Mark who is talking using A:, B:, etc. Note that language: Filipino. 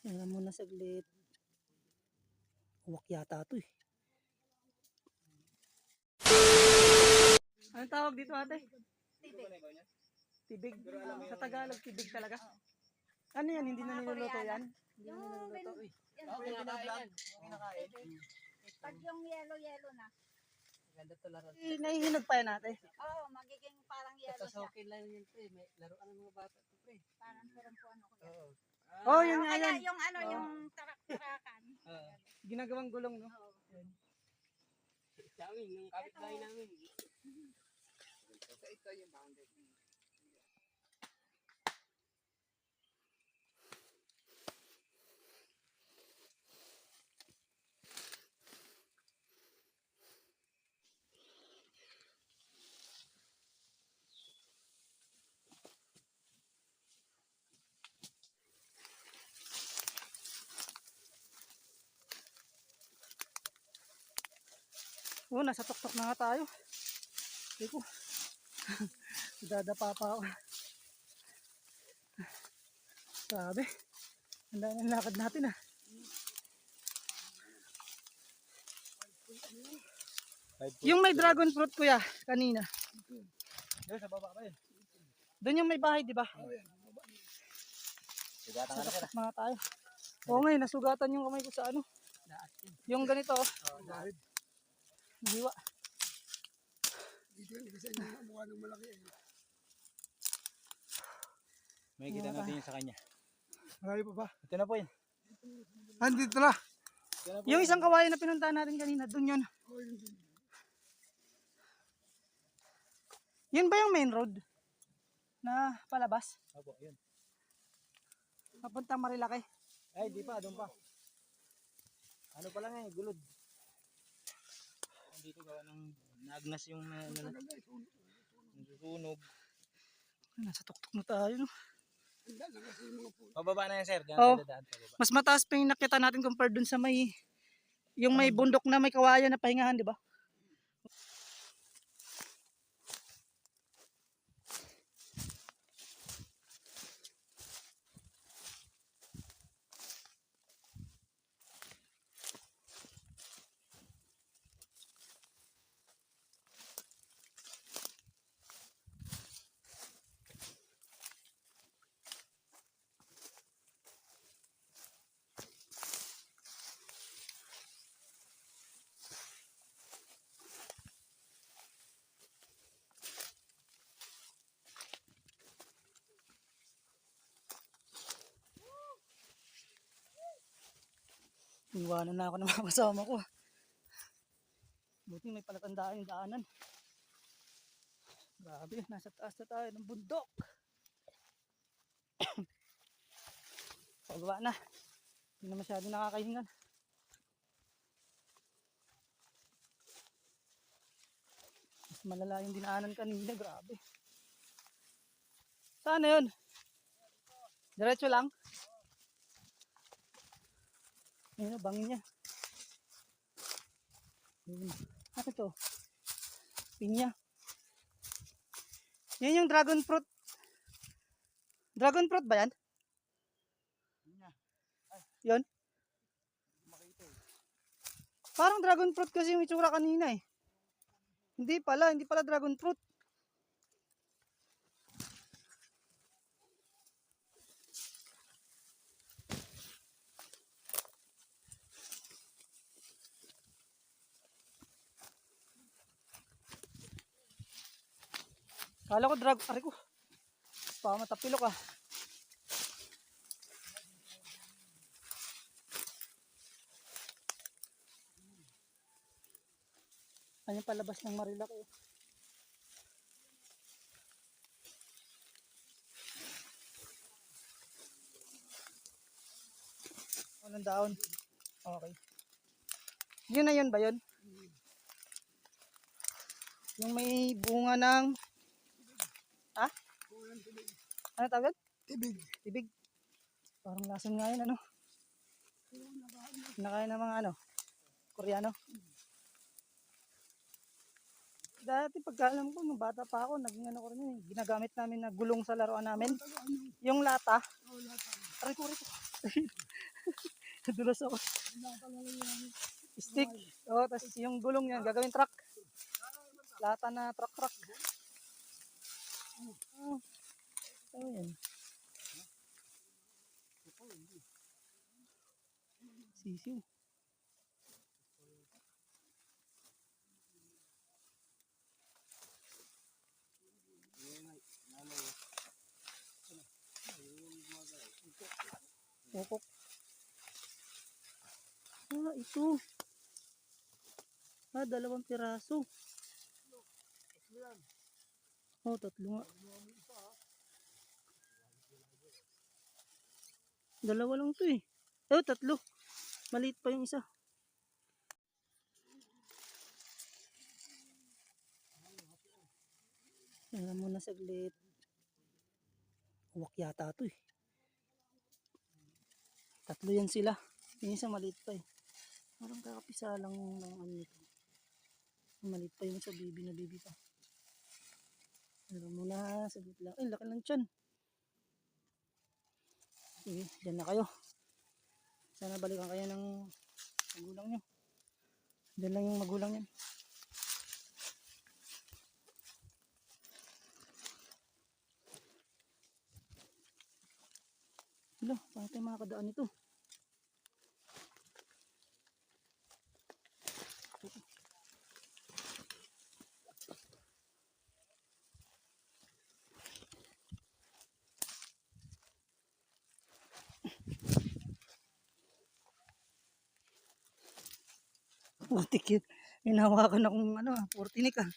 A: Tingnan muna saglit. Uwak yata ito eh. Anong tawag dito ate? Tibig. Sa Tagalog, tibig talaga. Ano yan? Hindi na niluluto yan? Hindi na niluluto. Uy.
B: Pag yung yellow-yellow na,
A: Eh, Nahihinog pa yan ate.
B: oo, magiging parang yellow siya.
C: okay lang yun, pre. May laruan ng mga bata to, pre.
B: Parang turumpuan ako yan.
C: Oo.
A: Oh, yun nga
B: Kaya
A: yan.
B: yung ano,
A: Oo.
B: yung tarak-tarakan.
C: Oo.
A: Ginagawang gulong, no?
B: Oo.
C: Sa amin, nung kapitbahay namin. Ito, ito yung boundary.
A: Oo, nasa tuktok na nga tayo. Hindi ko. Dadapa pa ako. Grabe. Ang dami ng lakad natin ah. Yung may dragon fruit kuya, kanina.
C: Doon sa baba pa yun.
A: Doon yung may bahay, di ba?
C: Sugatan
A: Sa tuktok mga tayo. Oo ngayon, nasugatan yung kamay ko sa ano. Yung ganito. oh. Diwa.
C: May kita natin yun sa kanya.
D: Marami pa ba?
C: Ito na po yun.
D: Andito na.
A: Yung isang kawayan na pinuntahan natin kanina, doon yun. Yun ba yung main road? Na palabas?
C: Opo, yun.
A: Papunta Marilaki.
C: Ay, di pa, doon pa. Ano pa lang eh, gulod. Dito gawa ng naagnas yung ano, na, nasusunog.
A: Nasa tuktok na tayo. No?
C: Pababa na yan, sir. Diyan
A: Oh.
C: dadaan.
A: Mas mataas pa yung nakita natin compared dun sa may yung may bundok na may kawayan na pahingahan, di ba? Iwanan na ako ng mga kasama ko. Buti may palatandaan yung daanan. Grabe, nasa taas na tayo ng bundok. Pababa na. Hindi na masyado nakakahingan. Mas malala yung dinaanan kanina, grabe. Saan na yun? Diretso lang? Ayun, oh, bangin niya. Ayun. Ano to? Pinya. Yan yung dragon fruit. Dragon fruit ba yan? Yun? Parang dragon fruit kasi yung itsura kanina eh. Hindi pala, hindi pala dragon fruit. Kala ko drag, ari ko. Baka matapilok ah. Ayun palabas ng Marilaki. oh. Anong daon? Okay. Yun na yun ba yun? Yung may bunga ng... Ano tawag?
D: Tibig.
A: Tibig. Parang lason nga yun, ano? Kinakain ng mga ano? Koreano. Dati pagka alam ko, nung bata pa ako, naging ano ko rin yun, eh, ginagamit namin na gulong sa laruan namin. Yung lata. Aray ko, aray ko. Nadulas ako. Stick. Oo, tapos yung gulong niyan, gagawin truck. Lata na truck truck. Oh. Yan? Sisiw. Pokok. Ah, ito. Ah, dalawang piraso. Oh, tatlo nga. Dalawa lang to eh. Oh, tatlo. Maliit pa yung isa. Tingnan mo na saglit. Uwak yata to eh. Tatlo yan sila. Yung isa maliit pa eh. Parang kakapisa lang ng ano nito. Maliit pa yung sa bibi na bibi pa. Pero muna, saglit lang. Ay, laki ng tiyan. Sige, dyan na kayo. Sana balikan kayo ng magulang nyo. Dyan lang yung magulang yan. Hala, paano tayo makakadaan nito? Putik yun. Hinawakan akong ano, portinik ah.